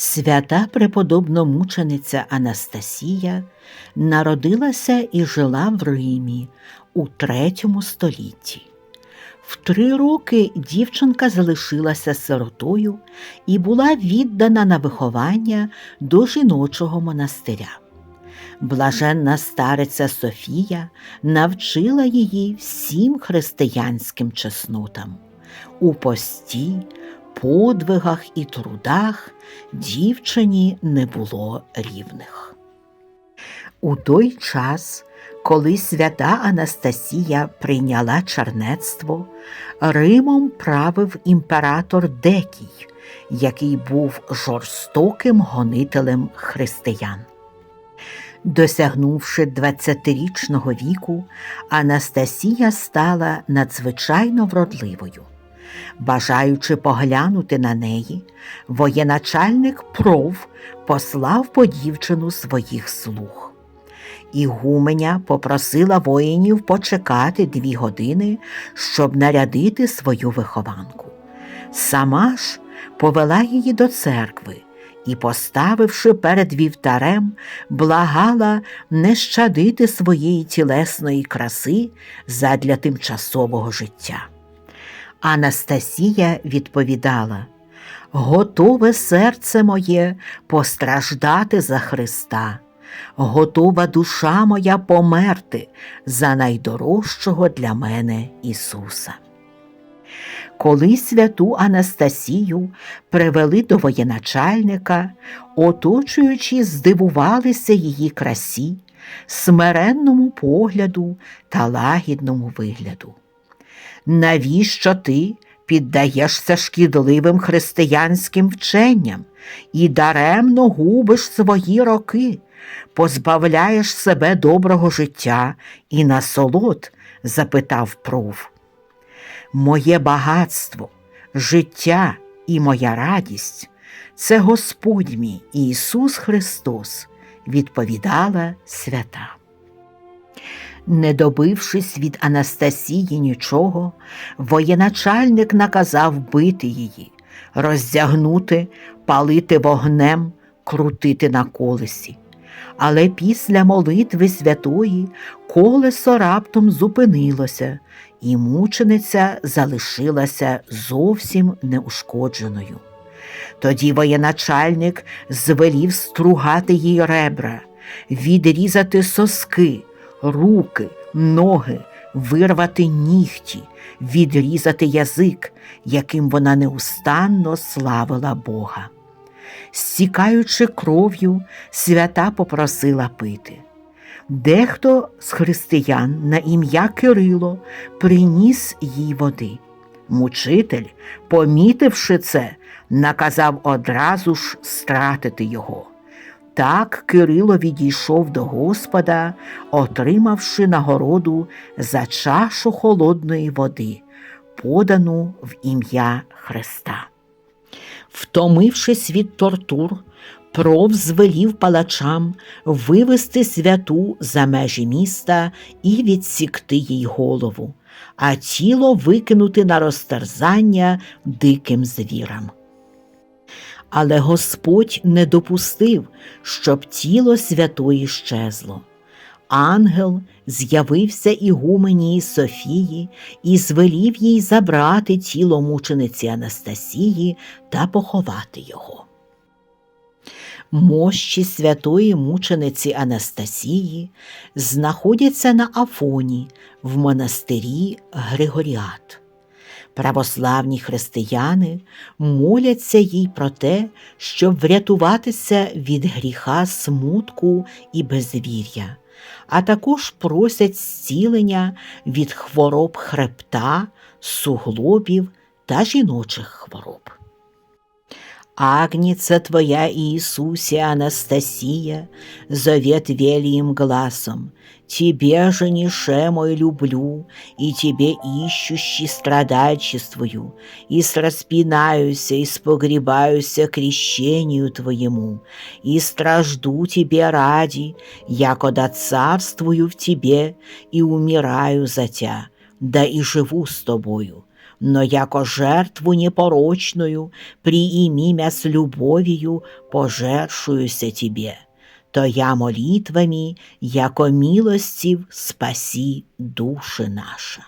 Свята преподобномучениця Анастасія народилася і жила в Римі у третьому столітті. В три роки дівчинка залишилася сиротою і була віддана на виховання до жіночого монастиря. Блаженна стариця Софія навчила її всім християнським чеснотам. У пості, подвигах і трудах дівчині не було рівних. У той час, коли свята Анастасія прийняла чернецтво, Римом правив імператор Декій, який був жорстоким гонителем християн. Досягнувши 20-річного віку, Анастасія стала надзвичайно вродливою. Бажаючи поглянути на неї, воєначальник пров послав по дівчину своїх слуг. Ігуменя попросила воїнів почекати дві години, щоб нарядити свою вихованку. Сама ж повела її до церкви і, поставивши перед вівтарем, благала не щадити своєї тілесної краси задля тимчасового життя. Анастасія відповідала Готове серце моє постраждати за Христа, готова душа моя померти за найдорожчого для мене Ісуса. Коли святу Анастасію привели до воєначальника, оточуючи, здивувалися її красі, смиренному погляду та лагідному вигляду. Навіщо ти піддаєшся шкідливим християнським вченням і даремно губиш свої роки, позбавляєш себе доброго життя і насолод? запитав проф. Моє багатство, життя і моя радість це Господь мій Ісус Христос, відповідала свята. Не добившись від Анастасії нічого, воєначальник наказав бити її, роздягнути, палити вогнем, крутити на колесі. Але після молитви святої колесо раптом зупинилося, і мучениця залишилася зовсім неушкодженою. Тоді воєначальник звелів стругати їй ребра, відрізати соски руки, ноги, вирвати нігті, відрізати язик, яким вона неустанно славила Бога. Стікаючи кров'ю, свята попросила пити. Дехто з християн на ім'я Кирило приніс їй води. Мучитель, помітивши це, наказав одразу ж стратити його. Так Кирило відійшов до Господа, отримавши нагороду за чашу холодної води, подану в ім'я Христа. Втомившись від тортур, пров звелів палачам вивести святу за межі міста і відсікти їй голову, а тіло викинути на розтерзання диким звірам. Але Господь не допустив, щоб тіло святої щезло. Ангел з'явився ігуменії Софії і звелів їй забрати тіло мучениці Анастасії та поховати його. Мощі святої мучениці Анастасії знаходяться на Афоні в монастирі Григоріат. Православні християни моляться їй про те, щоб врятуватися від гріха смутку і безвір'я, а також просять зцілення від хвороб хребта, суглобів та жіночих хвороб. Агница Твоя Иисусе Анастасия зовет велиим глазом, Тебе же нише мой люблю, и Тебе ищущий страдальчествую, и сраспинаюся, и спогребаюся крещению Твоему, и стражду Тебе ради, якода царствую в Тебе и умираю за Тя, да и живу с Тобою но яко жертву непорочную, приими мя с любовью, пожершуюся тебе. То я молитвами, яко милостив, спаси души наша.